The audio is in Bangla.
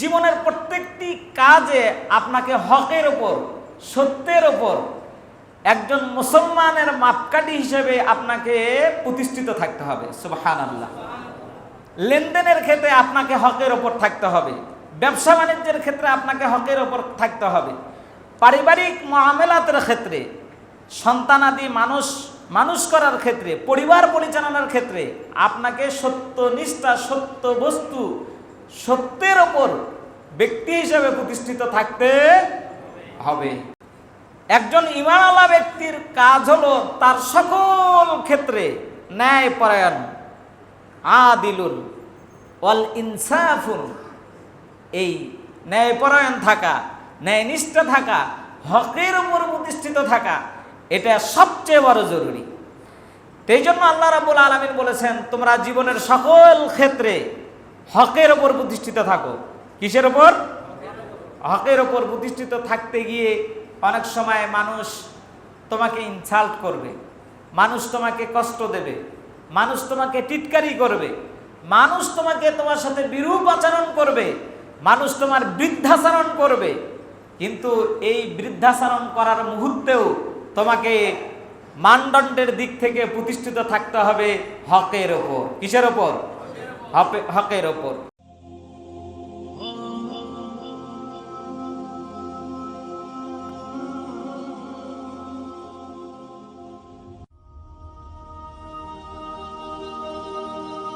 জীবনের প্রত্যেকটি কাজে আপনাকে হকের ওপর সত্যের ওপর একজন মুসলমানের মাপকাঠি হিসেবে আপনাকে প্রতিষ্ঠিত থাকতে হবে সুবাহান আল্লাহ লেনদেনের ক্ষেত্রে আপনাকে হকের ওপর থাকতে হবে, ব্যবসা বাণিজ্যের ক্ষেত্রে আপনাকে হকের ওপর থাকতে হবে। পারিবারিক মামেলাতের ক্ষেত্রে সন্তানাদি মানুষ মানুষ করার ক্ষেত্রে, পরিবার পরিচালনার ক্ষেত্রে আপনাকে সত্যনিষ্ঠা, সত্য বস্তু সত্যের ওপর ব্যক্তি হিসেবে প্রতিষ্ঠিত থাকতে হবে। একজন ইমানওয়ালা ব্যক্তির কাজ হলো তার সকল ক্ষেত্রে ন্যায় পরায়ণ আদিলুন ওয়াল ইনসাফুন এই ন্যায়পরায়ণ থাকা, ন্যায়নিষ্ঠ থাকা, হকের উপর প্রতিষ্ঠিত থাকা, এটা সবচেয়ে বড় জরুরি। এই জন্য আল্লাহ রাবুল আলমিন বলেছেন, তোমরা জীবনের সকল ক্ষেত্রে হকের ওপর প্রতিষ্ঠিত থাকো। কিসের ওপর? হকের ওপর প্রতিষ্ঠিত থাকতে গিয়ে অনেক সময় মানুষ তোমাকে ইনসাল্ট করবে, মানুষ তোমাকে কষ্ট দেবে, মানুষ তোমাকে টিটকারি করবে, মানুষ তোমাকে তোমার সাথে বিরূপ আচরণ করবে, মানুষ তোমার বৃদ্ধাচরণ করবে। কিন্তু এই বৃদ্ধাচরণ করার মুহূর্তেও তোমাকে মানদণ্ডের দিক থেকে প্রতিষ্ঠিত থাকতে হবে হকের ওপর। কিসের ওপর? হকে- হকের ওপর।